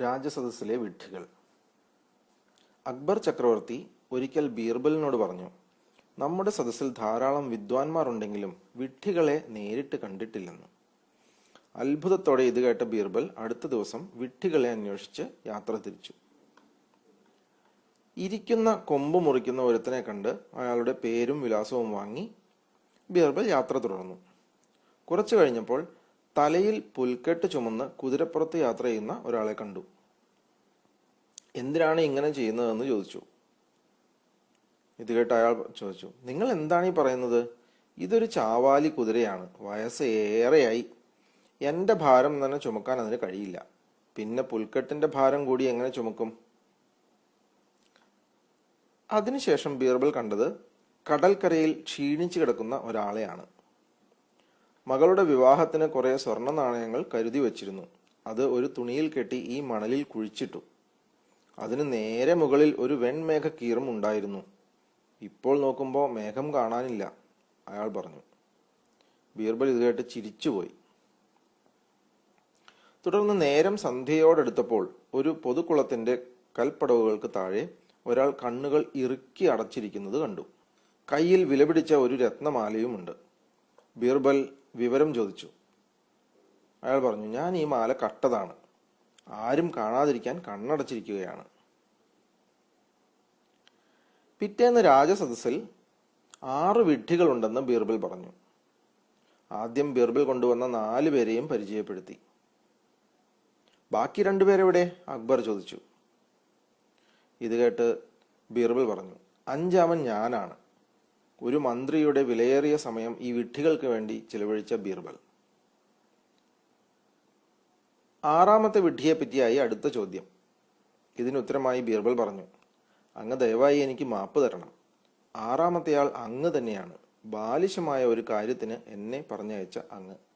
രാജസദസ്സിലെ വിഡ്ഢികൾ. അക്ബർ ചക്രവർത്തി ഒരിക്കൽ ബീർബലിനോട് പറഞ്ഞു നമ്മുടെ സദസ്സിൽ ധാരാളം വിദ്വാൻമാർ ഉണ്ടെങ്കിലും വിഡ്ഢികളെ നേരിട്ട് കണ്ടിട്ടില്ലെന്ന്. അത്ഭുതത്തോടെ ഇത് കേട്ട ബീർബൽ അടുത്ത ദിവസം വിഡ്ഢികളെ അന്വേഷിച്ച് യാത്ര തിരിച്ചു. ഇരിക്കുന്ന കൊമ്പ് മുറിക്കുന്ന ഒരുത്തനെ കണ്ട് അയാളുടെ പേരും വിലാസവും വാങ്ങി ബീർബൽ യാത്ര തുടർന്നു. കുറച്ചു കഴിഞ്ഞപ്പോൾ തലയിൽ പുൽക്കെട്ട് ചുമന്ന് കുതിരപ്പുറത്ത് യാത്ര ചെയ്യുന്ന ഒരാളെ കണ്ടു. എന്തിനാണ് ഇങ്ങനെ ചെയ്യുന്നതെന്ന് ചോദിച്ചു. ഇത് കേട്ട് അയാൾ ചോദിച്ചു നിങ്ങൾ എന്താണ് ഈ പറയുന്നത്? ഇതൊരു ചാവാലി കുതിരയാണ്. വയസ്സ് ഏറെയായി. എന്റെ ഭാരം തന്നെ ചുമക്കാൻ അതിന് കഴിയില്ല. പിന്നെ പുൽക്കെട്ടിന്റെ ഭാരം കൂടി എങ്ങനെ ചുമക്കും? അതിനുശേഷം ബീർബൽ കണ്ടത് കടൽക്കരയിൽ ക്ഷീണിച്ചു കിടക്കുന്ന ഒരാളെയാണ്. മകളുടെ വിവാഹത്തിന് കുറെ സ്വർണ നാണയങ്ങൾ കരുതി വച്ചിരുന്നു. അത് ഒരു തുണിയിൽ കെട്ടി ഈ മണലിൽ കുഴിച്ചിട്ടു. അതിന് നേരെ മുകളിൽ ഒരു വെൺമേഘ കീറും ഉണ്ടായിരുന്നു. ഇപ്പോൾ നോക്കുമ്പോൾ മേഘം കാണാനില്ല അയാൾ പറഞ്ഞു. ബീർബൽ ഇത് കേട്ട് ചിരിച്ചുപോയി. തുടർന്ന് നേരം സന്ധ്യയോടെടുത്തപ്പോൾ ഒരു പൊതുക്കുളത്തിന്റെ കൽപ്പടവുകൾക്ക് താഴെ ഒരാൾ കണ്ണുകൾ ഇറുക്കി അടച്ചിരിക്കുന്നത് കണ്ടു. കയ്യിൽ വിലപിടിച്ച ഒരു രത്നമാലയുമുണ്ട്. ബീർബൽ വിവരം ചോദിച്ചു. അയാൾ പറഞ്ഞു ഞാൻ ഈ മാല കട്ടതാണ്. ആരും കാണാതിരിക്കാൻ കണ്ണടച്ചിരിക്കുകയാണ്. പിറ്റേന്ന് രാജസദസ്സിൽ ആറ് വിഡ്ഢികളുണ്ടെന്ന് ബീർബൽ പറഞ്ഞു. ആദ്യം ബീർബൽ കൊണ്ടുവന്ന നാലു പേരെയും പരിചയപ്പെടുത്തി. ബാക്കി രണ്ടുപേരെവിടെ അക്ബർ ചോദിച്ചു. ഇത് കേട്ട് ബീർബൽ പറഞ്ഞു അഞ്ചാമൻ ഞാനാണ്. ഒരു മന്ത്രിയുടെ വിലയേറിയ സമയം ഈ വിഡ്ഢികൾക്ക് വേണ്ടി ചിലവഴിച്ച ബീർബൽ. ആറാമത്തെ വിഡ്ഢിയെ പറ്റിയായി അടുത്ത ചോദ്യം. ഇതിന് ഉത്തരമായി ബീർബൽ പറഞ്ഞു അങ്ങ് ദയവായി എനിക്ക് മാപ്പ് തരണം. ആറാമത്തെയാൾ അങ്ങ് തന്നെയാണ്. ബാലിശമായ ഒരു കാര്യത്തിന് എന്നെ പറഞ്ഞയച്ച അങ്ങ്.